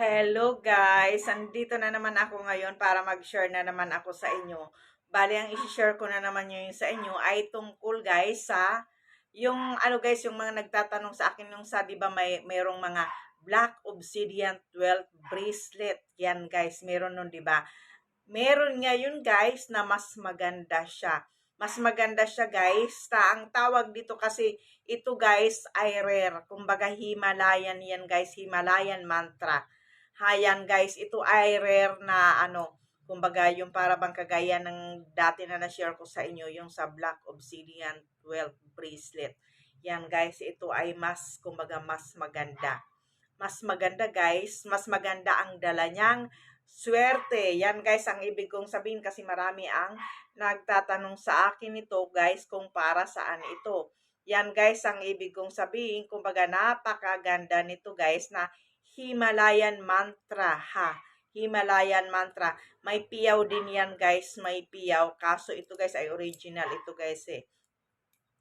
Hello guys! Andito na naman ako ngayon para mag-share na naman ako sa inyo. Bali, ang isi-share ko na naman yung sa inyo ay tungkol guys sa yung ano guys, yung mga nagtatanong sa akin yung sa 'di ba may mayroong mga Black Obsidian 12 bracelet. Yan guys, meron nun 'di ba? Meron ngayon guys na mas maganda siya. Mas maganda siya guys. Ta ang tawag dito kasi ito guys ay rare. Kumbaga Himalayan yan guys, Himalayan mantra. Hayan guys, ito ay rare na ano, kumbaga yung para bang kagaya ng dati na na-share ko sa inyo, yung sa Black Obsidian 12 bracelet. Yan guys, ito ay mas, kumbaga mas maganda. Mas maganda guys, mas maganda ang dala niyang swerte. Yan guys, ang ibig kong sabihin kasi marami ang nagtatanong sa akin ito guys kung para saan ito. Yan guys, ang ibig kong sabihin, kumbaga napakaganda nito guys na Himalayan mantra ha. Himalayan mantra. May piyaw din yan guys, may piyaw. Kaso ito guys ay original. Ito guys eh.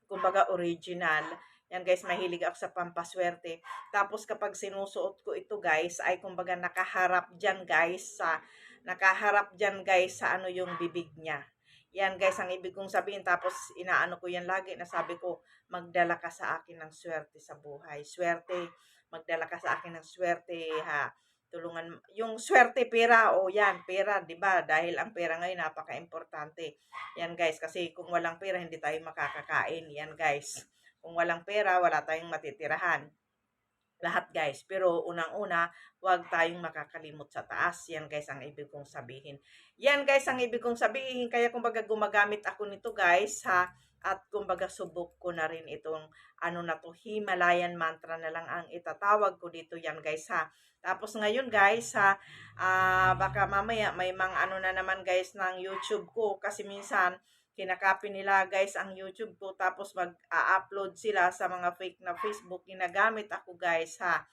Kumbaga original. Yan guys, mahilig ako sa pampaswerte. Tapos kapag sinusuot ko ito guys, ay kumbaga nakaharap dyan guys sa, nakaharap dyan guys sa ano yung bibig niya. Yan guys, ang ibig kong sabihin. Tapos inaano ko yan lagi na sabi ko, magdala ka sa akin ng swerte sa buhay. Swerte, magdala ka sa akin ng swerte ha. Tulungan, yung swerte pera, o oh, yan, pera, di ba? Dahil ang pera ngayon napaka-importante. Yan guys, kasi kung walang pera, hindi tayo makakakain. Yan guys, kung walang pera, wala tayong matitirahan lahat guys. Pero unang-una, huwag tayong makakalimot sa taas. Yan guys ang ibig kong sabihin. Yan guys ang ibig kong sabihin. Kaya kumbaga gumagamit ako nito guys ha. At kumbaga subok ko na rin itong ano na to, Himalayan mantra na lang ang itatawag ko dito yan guys ha. Tapos ngayon guys ha, uh, baka mamaya may mga ano na naman guys ng YouTube ko kasi minsan kinakopy nila guys ang YouTube ko tapos mag-upload sila sa mga fake na Facebook ginagamit ako guys ha.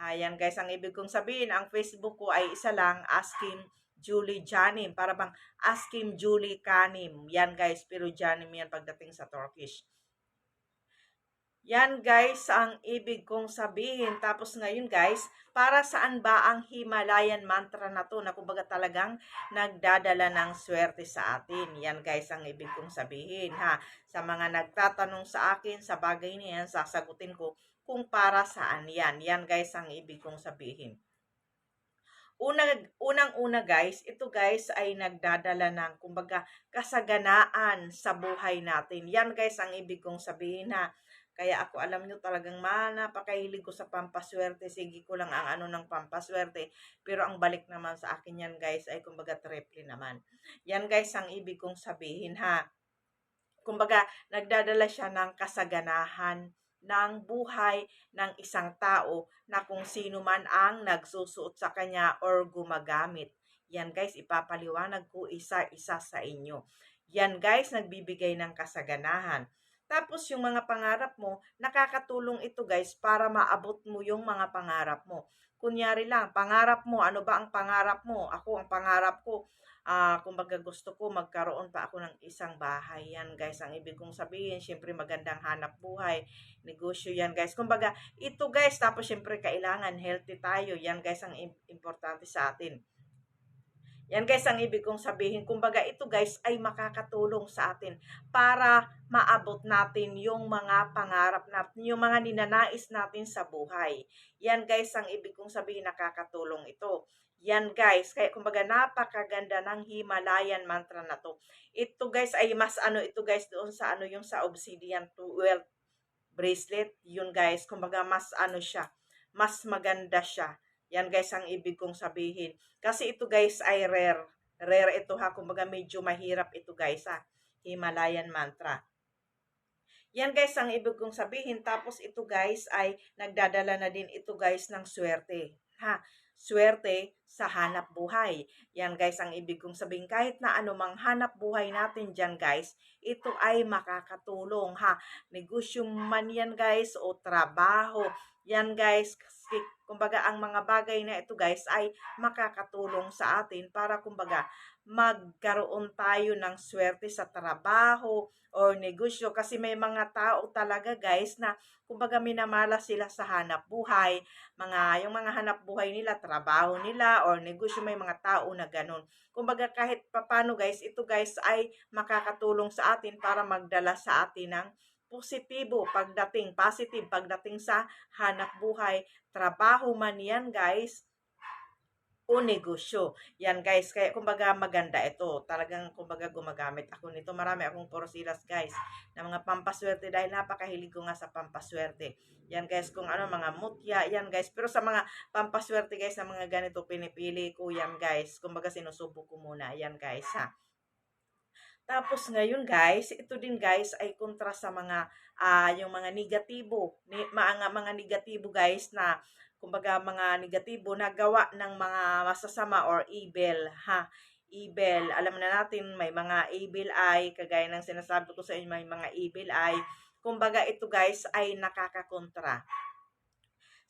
Ayan guys, ang ibig kong sabihin, ang Facebook ko ay isa lang, Askim Julie Janim. Para bang Askim Julie Kanim. Yan guys, pero Janim yan pagdating sa Turkish. Yan guys ang ibig kong sabihin. Tapos ngayon guys, para saan ba ang Himalayan mantra na to na kumbaga talagang nagdadala ng swerte sa atin. Yan guys ang ibig kong sabihin ha. Sa mga nagtatanong sa akin sa bagay niyan, sasagutin ko kung para saan yan. Yan guys ang ibig kong sabihin. Una, unang-una guys, ito guys ay nagdadala ng kumbaga kasaganaan sa buhay natin. Yan guys ang ibig kong sabihin ha kaya ako alam nyo talagang ma, napakahilig ko sa pampaswerte. Sige ko lang ang ano ng pampaswerte. Pero ang balik naman sa akin yan guys ay kumbaga triple naman. Yan guys ang ibig kong sabihin ha. Kumbaga nagdadala siya ng kasaganahan ng buhay ng isang tao na kung sino man ang nagsusuot sa kanya or gumagamit. Yan guys, ipapaliwanag ko isa-isa sa inyo. Yan guys, nagbibigay ng kasaganahan. Tapos yung mga pangarap mo, nakakatulong ito guys para maabot mo yung mga pangarap mo. Kunyari lang, pangarap mo, ano ba ang pangarap mo? Ako, ang pangarap ko, uh, kumbaga gusto ko magkaroon pa ako ng isang bahay. Yan guys, ang ibig kong sabihin, syempre magandang hanap buhay, negosyo yan guys. Kumbaga, ito guys, tapos syempre kailangan healthy tayo. Yan guys, ang importante sa atin. Yan guys ang ibig kong sabihin. Kumbaga ito guys ay makakatulong sa atin para maabot natin yung mga pangarap natin, yung mga ninanais natin sa buhay. Yan guys ang ibig kong sabihin nakakatulong ito. Yan guys, kaya kumbaga napakaganda ng Himalayan mantra na to. Ito guys ay mas ano ito guys doon sa ano yung sa Obsidian to Wealth bracelet. Yun guys, kumbaga mas ano siya, mas maganda siya yan guys ang ibig kong sabihin. Kasi ito guys ay rare. Rare ito ha. Kumbaga medyo mahirap ito guys ha. Himalayan mantra. Yan guys ang ibig kong sabihin. Tapos ito guys ay nagdadala na din ito guys ng swerte. Ha? Swerte sa hanap buhay. Yan guys ang ibig kong sabihin. Kahit na anumang hanap buhay natin dyan guys, ito ay makakatulong ha. Negosyo man yan guys o trabaho. Yan guys, Kumbaga, ang mga bagay na ito guys ay makakatulong sa atin para kumbaga magkaroon tayo ng swerte sa trabaho or negosyo. Kasi may mga tao talaga guys na kumbaga minamala sila sa hanap buhay, mga yung mga hanap buhay nila, trabaho nila or negosyo may mga tao na ganun. Kumbaga kahit papano guys, ito guys ay makakatulong sa atin para magdala sa atin ng positibo pagdating, positive pagdating sa hanap buhay, trabaho man yan guys, o negosyo. Yan guys, kaya kumbaga maganda ito. Talagang kumbaga gumagamit ako nito. Marami akong porosilas guys na mga pampaswerte dahil napakahilig ko nga sa pampaswerte. Yan guys, kung ano mga mutya, yan guys. Pero sa mga pampaswerte guys na mga ganito pinipili ko yan guys. Kumbaga sinusubok ko muna. Yan guys ha. Tapos ngayon guys, ito din guys ay kontra sa mga uh, yung mga negatibo, ni, mga mga negatibo guys na kumbaga mga negatibo na gawa ng mga masasama or evil ha? Evil alam na natin may mga evil eye kagaya ng sinasabi ko sa inyo may mga evil eye. Kumbaga ito guys ay nakakakontra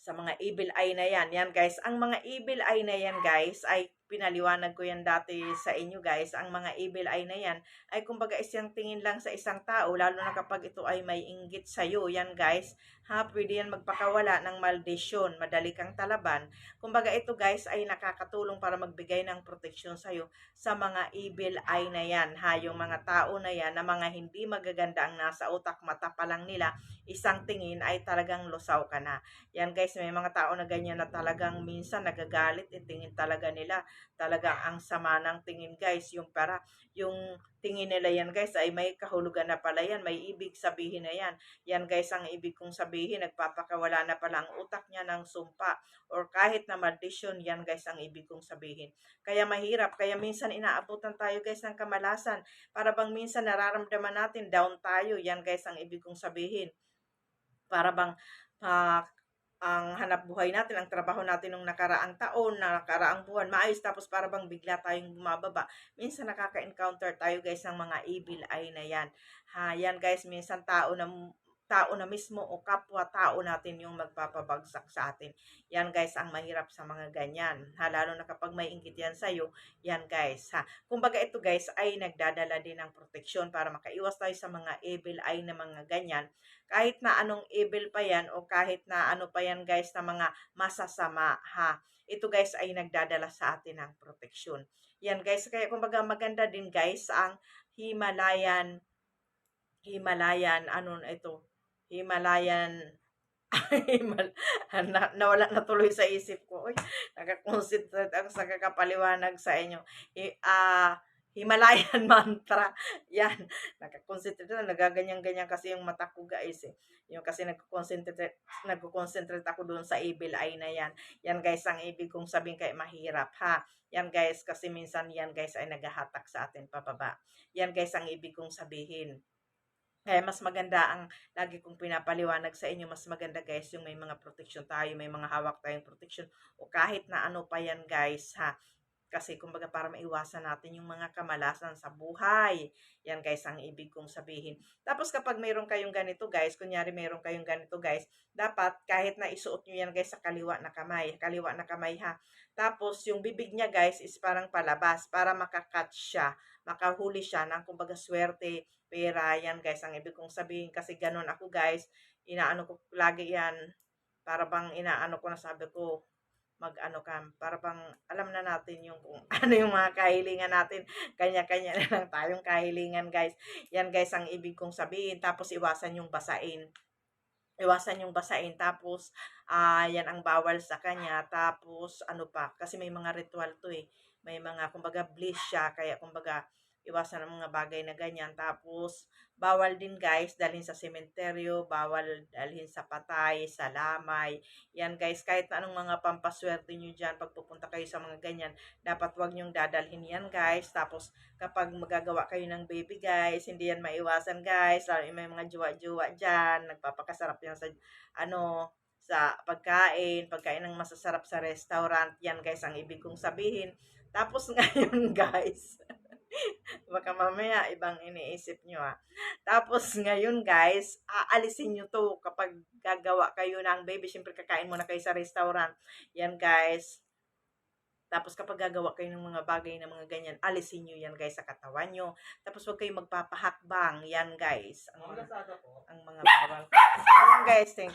sa mga evil eye na yan. Yan guys ang mga evil eye na yan guys ay pinaliwanag ko yan dati sa inyo guys, ang mga evil eye na yan ay kumbaga isang tingin lang sa isang tao, lalo na kapag ito ay may inggit sa iyo. Yan guys, ha, pwede yan magpakawala ng maldisyon, madali kang talaban. Kumbaga ito guys ay nakakatulong para magbigay ng proteksyon sa iyo sa mga evil eye na yan, ha, yung mga tao na yan na mga hindi magaganda ang nasa utak, mata pa lang nila, isang tingin ay talagang lusaw ka na. Yan guys, may mga tao na ganyan na talagang minsan nagagalit, itingin talaga nila talagang ang sama ng tingin guys. Yung para, yung tingin nila yan guys ay may kahulugan na pala yan. May ibig sabihin na yan. Yan guys ang ibig kong sabihin. Nagpapakawala na pala ang utak niya ng sumpa. Or kahit na madisyon, yan guys ang ibig kong sabihin. Kaya mahirap. Kaya minsan inaabutan tayo guys ng kamalasan. Para bang minsan nararamdaman natin down tayo. Yan guys ang ibig kong sabihin. Para bang uh, ang hanap buhay natin, ang trabaho natin nung nakaraang taon, nakaraang buwan, maayos tapos para bang bigla tayong bumababa. Minsan nakaka-encounter tayo guys ng mga evil eye na yan. Ha, yan guys, minsan tao na tao na mismo o kapwa-tao natin yung magpapabagsak sa atin. Yan guys, ang mahirap sa mga ganyan. Ha, lalo na kapag may inggit yan sa'yo, yan guys. Ha. Kumbaga ito guys ay nagdadala din ng proteksyon para makaiwas tayo sa mga evil eye na mga ganyan. Kahit na anong evil pa yan o kahit na ano pa yan guys na mga masasama. Ha. Ito guys ay nagdadala sa atin ng proteksyon. Yan guys, kaya kumbaga maganda din guys ang Himalayan Himalayan, ano ito, Himalayan Himal na, nawala na tuloy sa isip ko. Uy, nakakonsentrate ako sa kakapaliwanag sa inyo. I, uh, Himalayan mantra. Yan. Nakakonsentrate na. Nagaganyan-ganyan kasi yung mata ko guys eh. Yung kasi nagko-concentrate, nagko-concentrate ako doon sa evil eye na yan. Yan guys, ang ibig kong sabihin kay mahirap ha. Yan guys, kasi minsan yan guys ay naghahatak sa atin pababa. Yan guys, ang ibig kong sabihin kaya mas maganda ang lagi kong pinapaliwanag sa inyo, mas maganda guys yung may mga protection tayo, may mga hawak tayong protection o kahit na ano pa yan guys ha. Kasi kumbaga para maiwasan natin yung mga kamalasan sa buhay. Yan guys ang ibig kong sabihin. Tapos kapag mayroon kayong ganito guys, kunyari mayroon kayong ganito guys, dapat kahit na isuot nyo yan guys sa kaliwa na kamay, kaliwa na kamay ha. Tapos yung bibig niya guys is parang palabas para makakat siya, makahuli siya ng kumbaga swerte, pera. Yan guys ang ibig kong sabihin kasi ganun ako guys. Inaano ko lagi yan para bang inaano ko na sabi ko mag-ano ka, para bang alam na natin yung kung ano yung mga kahilingan natin. Kanya-kanya na lang tayong kahilingan, guys. Yan, guys, ang ibig kong sabihin. Tapos, iwasan yung basain. Iwasan yung basain. Tapos, uh, yan ang bawal sa kanya. Tapos, ano pa, kasi may mga ritual to eh. May mga, kumbaga, bliss siya. Kaya, kumbaga, iwasan ang mga bagay na ganyan. Tapos, bawal din guys, dalhin sa sementeryo, bawal dalhin sa patay, sa lamay. Yan guys, kahit anong mga pampaswerte nyo dyan, pag pupunta kayo sa mga ganyan, dapat wag nyong dadalhin yan guys. Tapos, kapag magagawa kayo ng baby guys, hindi yan maiwasan guys. Lalo may mga juwa-juwa dyan, nagpapakasarap yan sa, ano, sa pagkain, pagkain ng masasarap sa restaurant. Yan guys, ang ibig kong sabihin. Tapos ngayon guys, Baka mamaya ibang iniisip nyo ah. Tapos ngayon guys, aalisin nyo to kapag gagawa kayo ng baby. Siyempre kakain muna kayo sa restaurant. Yan guys. Tapos kapag gagawa kayo ng mga bagay na mga ganyan, alisin nyo yan guys sa katawan nyo. Tapos huwag kayong magpapahakbang. Yan guys. Ang, ang mga bawal. Yan guys, thank